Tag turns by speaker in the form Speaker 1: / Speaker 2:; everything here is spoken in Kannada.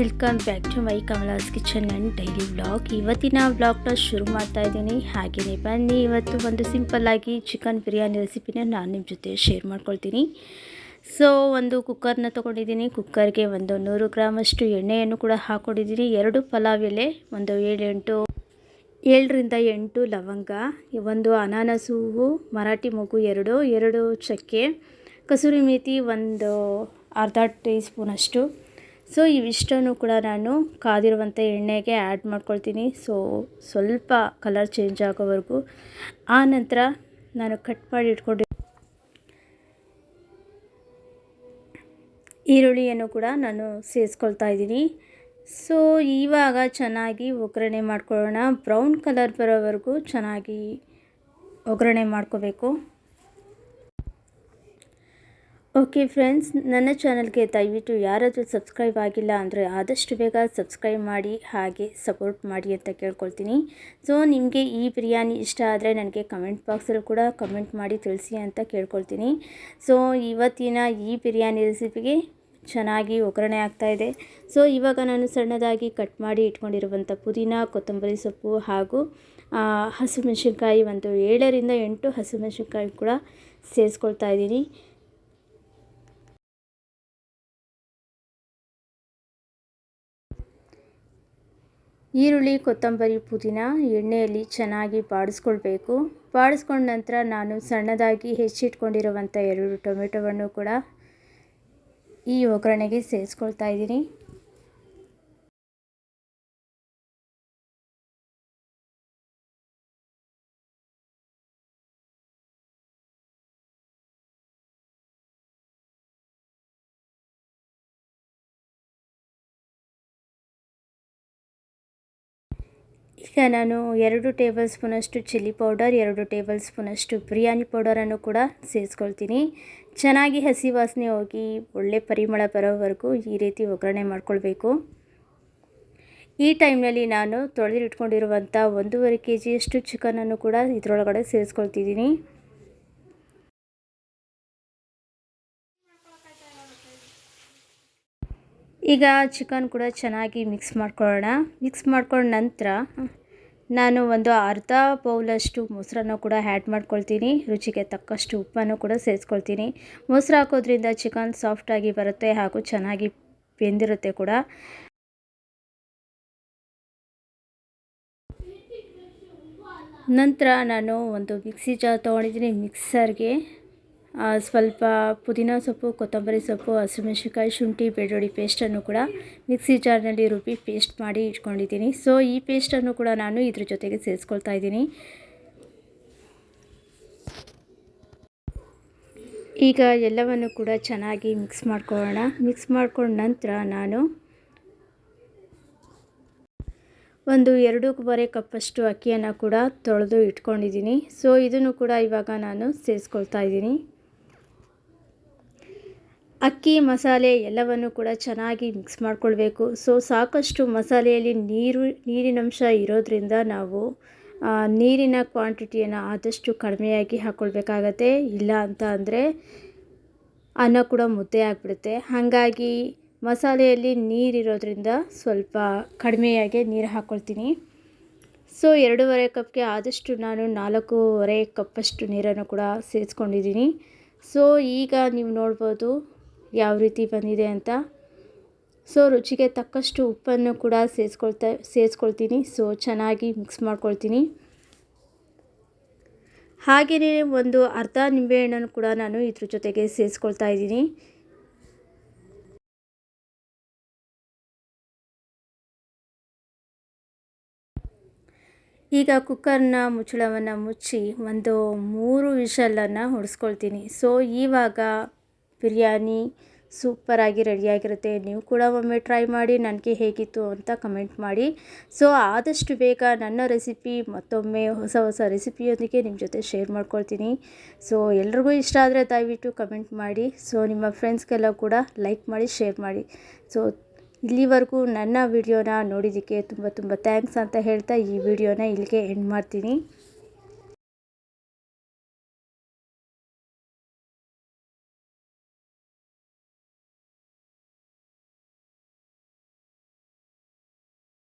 Speaker 1: Welcome back to my Kamala's kitchen and daily vlog ಇವತ್ತಿನ ವ್ಲಾಗ್ನ ಶುರು ಮಾಡ್ತಾ ಇದ್ದೀನಿ. ಹಾಗೆಯೇ ಬನ್ನಿ, ಇವತ್ತು ಒಂದು ಸಿಂಪಲ್ಲಾಗಿ ಚಿಕನ್ ಬಿರಿಯಾನಿ ರೆಸಿಪಿನ ನಾನು ನಿಮ್ಮ ಜೊತೆ ಶೇರ್ ಮಾಡ್ಕೊಳ್ತೀನಿ. ಸೊ ಒಂದು ಕುಕ್ಕರ್ನ ತೊಗೊಂಡಿದ್ದೀನಿ. ಕುಕ್ಕರ್ಗೆ ಒಂದು ನೂರು ಗ್ರಾಮಷ್ಟು ಎಣ್ಣೆಯನ್ನು ಕೂಡ ಹಾಕ್ಕೊಂಡಿದ್ದೀನಿ ಎರಡು ಪಲಾವ್ ಎಲೆ, ಒಂದು ಏಳೆಂಟು ಏಳರಿಂದ ಎಂಟು ಲವಂಗ, ಒಂದು ಅನಾನಸು ಹೂವು, ಮರಾಠಿ ಮಗು ಎರಡು ಎರಡು ಚಕ್ಕೆ, ಕಸೂರಿ ಮೇಥಿ ಒಂದು ಅರ್ಧ ಟೀ ಸ್ಪೂನಷ್ಟು ಸೊ ಇವಿಷ್ಟನ್ನು ಕೂಡ ನಾನು ಕಾದಿರುವಂಥ ಎಣ್ಣೆಗೆ ಆ್ಯಡ್ ಮಾಡ್ಕೊಳ್ತೀನಿ. ಸೊ ಸ್ವಲ್ಪ ಕಲರ್ ಚೇಂಜ್ ಆಗೋವರೆಗೂ. ಆ ನಂತರ ನಾನು ಕಟ್ ಮಾಡಿ ಇಟ್ಕೊಂಡು ಈರುಳ್ಳಿಯನ್ನು ಕೂಡ ನಾನು ಸೇರಿಸ್ಕೊಳ್ತಾ ಇದ್ದೀನಿ. ಸೊ ಇವಾಗ ಚೆನ್ನಾಗಿ ಒಗ್ಗರಣೆ ಮಾಡ್ಕೊಳ್ಳೋಣ. ಬ್ರೌನ್ ಕಲರ್ ಬರೋವರೆಗೂ ಚೆನ್ನಾಗಿ ಒಗ್ಗರಣೆ ಮಾಡ್ಕೋಬೇಕು. ಓಕೆ ಫ್ರೆಂಡ್ಸ್ ನನ್ನ ಚಾನಲ್ಗೆ ದಯವಿಟ್ಟು ಯಾರಾದರೂ ಸಬ್ಸ್ಕ್ರೈಬ್ ಆಗಿಲ್ಲ ಅಂದರೆ ಆದಷ್ಟು ಬೇಗ ಸಬ್ಸ್ಕ್ರೈಬ್ ಮಾಡಿ, ಹಾಗೆ ಸಪೋರ್ಟ್ ಮಾಡಿ ಅಂತ ಕೇಳ್ಕೊಳ್ತೀನಿ. ಸೊ ನಿಮಗೆ ಈ ಬಿರಿಯಾನಿ ಇಷ್ಟ ಆದರೆ ನನಗೆ ಕಮೆಂಟ್ ಬಾಕ್ಸಲ್ಲಿ ಕೂಡ ಕಮೆಂಟ್ ಮಾಡಿ ತಿಳಿಸಿ ಅಂತ ಕೇಳ್ಕೊಳ್ತೀನಿ. ಸೊ ಇವತ್ತಿನ ಈ ಬಿರಿಯಾನಿ ರೆಸಿಪಿಗೆ ಚೆನ್ನಾಗಿ ಒಗ್ಗರಣೆ ಆಗ್ತಾಯಿದೆ ಸೊ ಇವಾಗ ನಾನು ಸಣ್ಣದಾಗಿ ಕಟ್ ಮಾಡಿ ಇಟ್ಕೊಂಡಿರುವಂಥ ಪುದೀನ, ಕೊತ್ತಂಬರಿ ಸೊಪ್ಪು ಹಾಗೂ ಹಸಿಮೆಣಸಿನ್ಕಾಯಿ ಒಂದು ಏಳರಿಂದ ಎಂಟು ಹಸಿಮೆಣಸಿನ್ಕಾಯಿ ಕೂಡ ಸೇರಿಸ್ಕೊಳ್ತಾ ಇದ್ದೀನಿ. ಈರುಳ್ಳಿ, ಕೊತ್ತಂಬರಿ ಪುದೀನ ಎಣ್ಣೆಯಲ್ಲಿ ಚೆನ್ನಾಗಿ ಬಾಡಿಸ್ಕೊಳ್ಬೇಕು. ಬಾಡಿಸ್ಕೊಂಡ ನಂತರ ನಾನು ಸಣ್ಣದಾಗಿ ಹೆಚ್ಚಿಟ್ಕೊಂಡಿರುವಂಥ ಎರಡು ಟೊಮೆಟೊವನ್ನು ಕೂಡ ಈ ಒಗ್ಗರಣೆಗೆ ಸೇರಿಸ್ಕೊಳ್ತಾ ಇದ್ದೀನಿ. ಈಗ ನಾನು ಎರಡು ಟೇಬಲ್ ಸ್ಪೂನಷ್ಟು ಚಿಲ್ಲಿ ಪೌಡರ್, ಎರಡು ಟೇಬಲ್ ಸ್ಪೂನಷ್ಟು ಬಿರಿಯಾನಿ ಪೌಡರನ್ನು ಕೂಡ ಸೇರಿಸ್ಕೊಳ್ತೀನಿ. ಚೆನ್ನಾಗಿ ಹಸಿ ವಾಸನೆ ಹೋಗಿ ಒಳ್ಳೆ ಪರಿಮಳ ಬರೋವರೆಗೂ ಈ ರೀತಿ ಒಗ್ಗರಣೆ ಮಾಡ್ಕೊಳ್ಬೇಕು. ಈ ಟೈಮ್ನಲ್ಲಿ ನಾನು ತೊಳೆದಿಟ್ಕೊಂಡಿರುವಂಥ ಒಂದೂವರೆ ಕೆ ಜಿಯಷ್ಟು ಚಿಕನನ್ನು ಕೂಡ ಇದರೊಳಗಡೆ ಸೇರಿಸ್ಕೊಳ್ತಿದ್ದೀನಿ. ಈಗ ಚಿಕನ್ ಕೂಡ ಚೆನ್ನಾಗಿ ಮಿಕ್ಸ್ ಮಾಡ್ಕೊಳ್ಳೋಣ. ಮಿಕ್ಸ್ ಮಾಡ್ಕೊಂಡ ನಂತರ ನಾನು ಒಂದು ಅರ್ಧ ಪೌಲಷ್ಟು ಮೊಸರನ್ನು ಕೂಡ ಆ್ಯಡ್ ಮಾಡ್ಕೊಳ್ತೀನಿ. ರುಚಿಗೆ ತಕ್ಕಷ್ಟು ಉಪ್ಪನ್ನು ಕೂಡ ಸೇರಿಸ್ಕೊಳ್ತೀನಿ. ಮೊಸರು ಹಾಕೋದ್ರಿಂದ ಚಿಕನ್ ಸಾಫ್ಟಾಗಿ ಬರುತ್ತೆ ಹಾಗೂ ಚೆನ್ನಾಗಿ ಬೆಂದಿರುತ್ತೆ ಕೂಡ. ನಂತರ ನಾನು ಒಂದು ಮಿಕ್ಸಿ ಜಾರ್ ತೊಗೊಂಡಿದ್ದೀನಿ ಮಿಕ್ಸರ್ಗೆ. ಸ್ವಲ್ಪ ಪುದೀನ ಸೊಪ್ಪು, ಕೊತ್ತಂಬರಿ ಸೊಪ್ಪು, ಹಸಿಮೆಣ್ಸಿನ್ಕಾಯಿ, ಶುಂಠಿ, ಬೆಳ್ಳುಳ್ಳಿ ಪೇಸ್ಟನ್ನು ಕೂಡ ಮಿಕ್ಸಿ ಜಾರ್ನಲ್ಲಿ ರುಬ್ಬಿ ಪೇಸ್ಟ್ ಮಾಡಿ ಇಟ್ಕೊಂಡಿದ್ದೀನಿ. ಸೊ ಈ ಪೇಸ್ಟನ್ನು ಕೂಡ ನಾನು ಇದ್ರ ಜೊತೆಗೆ ಸೇರಿಸ್ಕೊಳ್ತಾ ಇದ್ದೀನಿ. ಈಗ ಎಲ್ಲವನ್ನು ಕೂಡ ಚೆನ್ನಾಗಿ ಮಿಕ್ಸ್ ಮಾಡ್ಕೊಳ್ಳೋಣ. ಮಿಕ್ಸ್ ಮಾಡ್ಕೊಂಡ ನಂತರ ನಾನು ಒಂದು ಎರಡೂವರೆ ಕಪ್ಪಷ್ಟು ಅಕ್ಕಿಯನ್ನು ಕೂಡ ತೊಳೆದು ಇಟ್ಕೊಂಡಿದ್ದೀನಿ. ಸೊ ಇದನ್ನು ಕೂಡ ಇವಾಗ ನಾನು ಸೇರಿಸ್ಕೊಳ್ತಾ ಇದ್ದೀನಿ. ಅಕ್ಕಿ, ಮಸಾಲೆ ಎಲ್ಲವನ್ನು ಕೂಡ ಚೆನ್ನಾಗಿ ಮಿಕ್ಸ್ ಮಾಡ್ಕೊಳ್ಬೇಕು. ಸೊ ಸಾಕಷ್ಟು ಮಸಾಲೆಯಲ್ಲಿ ನೀರು, ನೀರಿನಂಶ ಇರೋದ್ರಿಂದ ನಾವು ನೀರಿನ ಕ್ವಾಂಟಿಟಿಯನ್ನು ಆದಷ್ಟು ಕಡಿಮೆಯಾಗಿ ಹಾಕ್ಕೊಳ್ಬೇಕಾಗತ್ತೆ ಇಲ್ಲ ಅಂತ ಅಂದರೆ ಅನ್ನ ಕೂಡ ಮುದ್ದೆ ಆಗಿಬಿಡುತ್ತೆ. ಹಾಗಾಗಿ ಮಸಾಲೆಯಲ್ಲಿ ನೀರಿರೋದ್ರಿಂದ ಸ್ವಲ್ಪ ಕಡಿಮೆಯಾಗಿ ನೀರು ಹಾಕ್ಕೊಳ್ತೀನಿ ಸೊ ಎರಡೂವರೆ ಕಪ್ಗೆ ಆದಷ್ಟು ನಾನು ನಾಲ್ಕೂವರೆ ಕಪ್ಪಷ್ಟು ನೀರನ್ನು ಕೂಡ ಸೇರಿಸ್ಕೊಂಡಿದ್ದೀನಿ. ಸೊ ಈಗ ನೀವು ನೋಡ್ಬೋದು ಯಾವ ರೀತಿ ಬಂದಿದೆ ಅಂತ. ಸೊ ರುಚಿಗೆ ತಕ್ಕಷ್ಟು ಉಪ್ಪನ್ನು ಕೂಡ ಸೇರಿಸ್ಕೊಳ್ತಾ, ಸೇರಿಸ್ಕೊಳ್ತೀನಿ. ಸೊ ಚೆನ್ನಾಗಿ ಮಿಕ್ಸ್ ಮಾಡ್ಕೊಳ್ತೀನಿ. ಹಾಗೆಯೇ ಒಂದು ಅರ್ಧ ನಿಂಬೆಹಣ್ಣನ್ನು ಕೂಡ ನಾನು ಇದ್ರ ಜೊತೆಗೆ ಸೇರಿಸ್ಕೊಳ್ತಾ ಇದ್ದೀನಿ. ಈಗ ಕುಕ್ಕರ್ನ ಮುಚ್ಚಳವನ್ನು ಮುಚ್ಚಿ ಒಂದು ಮೂರು ವಿಷಲನ್ನು ಹೊಡೆಸ್ಕೊಳ್ತೀನಿ ಸೊ ಇವಾಗ ಬಿರಿಯಾನಿ ಸೂಪರಾಗಿ ರೆಡಿಯಾಗಿರುತ್ತೆ. ನೀವು ಕೂಡ ಒಮ್ಮೆ ಟ್ರೈ ಮಾಡಿ, ನನಗೆ ಹೇಗಿತ್ತು ಅಂತ ಕಮೆಂಟ್ ಮಾಡಿ. ಸೊ, ಆದಷ್ಟು ಬೇಗ ನನ್ನ ರೆಸಿಪಿ, ಮತ್ತೊಮ್ಮೆ ಹೊಸ ಹೊಸ ರೆಸಿಪಿಯೊಂದಿಗೆ ನಿಮ್ಮ ಜೊತೆ ಶೇರ್ ಮಾಡ್ಕೊಳ್ತೀನಿ. ಸೊ, ಎಲ್ರಿಗೂ ಇಷ್ಟ ಆದರೆ ದಯವಿಟ್ಟು ಕಮೆಂಟ್ ಮಾಡಿ. ಸೊ, ನಿಮ್ಮ ಫ್ರೆಂಡ್ಸ್ಗೆಲ್ಲ ಕೂಡ ಲೈಕ್ ಮಾಡಿ, ಶೇರ್ ಮಾಡಿ. ಸೊ, ಇಲ್ಲಿವರೆಗೂ ನನ್ನ ವಿಡಿಯೋನ ನೋಡಿದ್ದಕ್ಕೆ ತುಂಬ ತುಂಬ ಥ್ಯಾಂಕ್ಸ್ ಅಂತ ಹೇಳ್ತಾ ಈ ವಿಡಿಯೋನ ಇಲ್ಲಿಗೆ ಎಂಡ್ ಮಾಡ್ತೀನಿ.